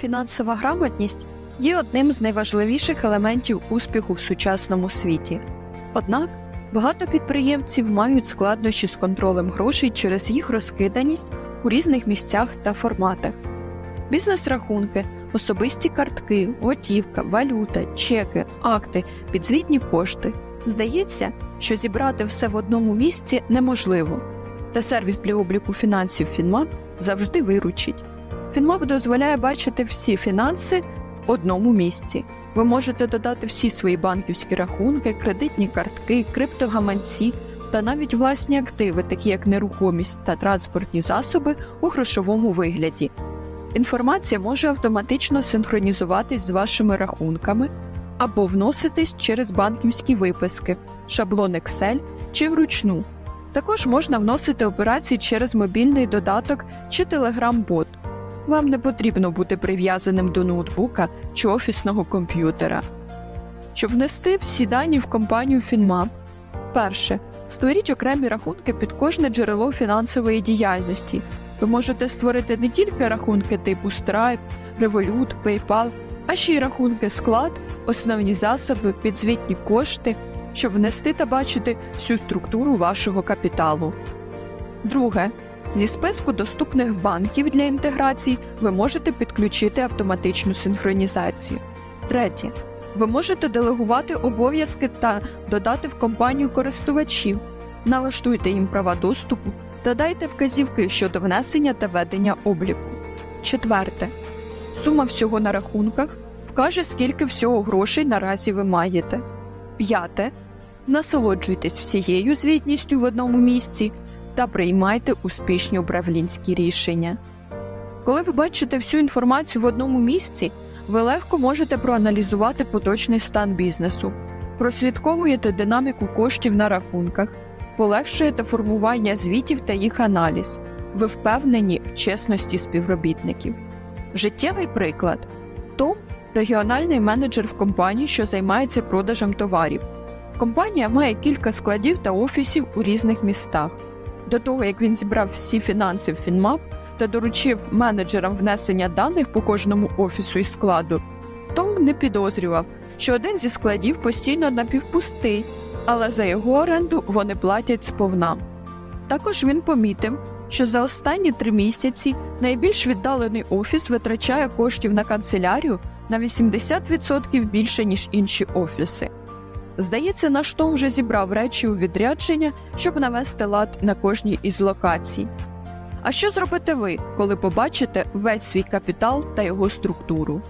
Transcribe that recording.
Фінансова грамотність є одним з найважливіших елементів успіху в сучасному світі. Однак багато підприємців мають складнощі з контролем грошей через їх розкиданість у різних місцях та форматах. Бізнес-рахунки, особисті картки, готівка, валюта, чеки, акти, підзвітні кошти. Здається, що зібрати все в одному місці неможливо, та сервіс для обліку фінансів Фінмап завжди виручить. Фінмап дозволяє бачити всі фінанси в одному місці. Ви можете додати всі свої банківські рахунки, кредитні картки, криптогаманці та навіть власні активи, такі як нерухомість та транспортні засоби у грошовому вигляді. Інформація може автоматично синхронізуватись з вашими рахунками або вноситись через банківські виписки, шаблон Excel чи вручну. Також можна вносити операції через мобільний додаток чи Telegram-бот. Вам не потрібно бути прив'язаним до ноутбука чи офісного комп'ютера. Щоб внести всі дані в компанію FinMap, перше, створіть окремі рахунки під кожне джерело фінансової діяльності. Ви можете створити не тільки рахунки типу Stripe, Revolut, PayPal, а ще й рахунки склад, основні засоби, підзвітні кошти, щоб внести та бачити всю структуру вашого капіталу. Друге, зі списку доступних банків для інтеграції ви можете підключити автоматичну синхронізацію. Третє. Ви можете делегувати обов'язки та додати в компанію користувачів, налаштуйте їм права доступу та дайте вказівки щодо внесення та ведення обліку. Четверте. Сума всього на рахунках вкаже, скільки всього грошей наразі ви маєте. П'яте. Насолоджуйтесь всією звітністю в одному місці та приймайте успішні управлінські рішення. Коли ви бачите всю інформацію в одному місці, ви легко можете проаналізувати поточний стан бізнесу, прослідковуєте динаміку коштів на рахунках, полегшуєте формування звітів та їх аналіз. Ви впевнені в чесності співробітників. Життєвий приклад Том регіональний менеджер в компанії, що займається продажем товарів. Компанія має кілька складів та офісів у різних містах. До того як він зібрав всі фінанси в Фінмап та доручив менеджерам внесення даних по кожному офісу і складу, Том не підозрював, що один зі складів постійно напівпустий, але за його оренду вони платять сповна. Також він помітив, що за останні три місяці найбільш віддалений офіс витрачає коштів на канцелярію на 80% більше, ніж інші офіси. Здається, наш Том вже зібрав речі у відрядження, щоб навести лад на кожній із локацій. А що зробите ви, коли побачите весь свій капітал та його структуру?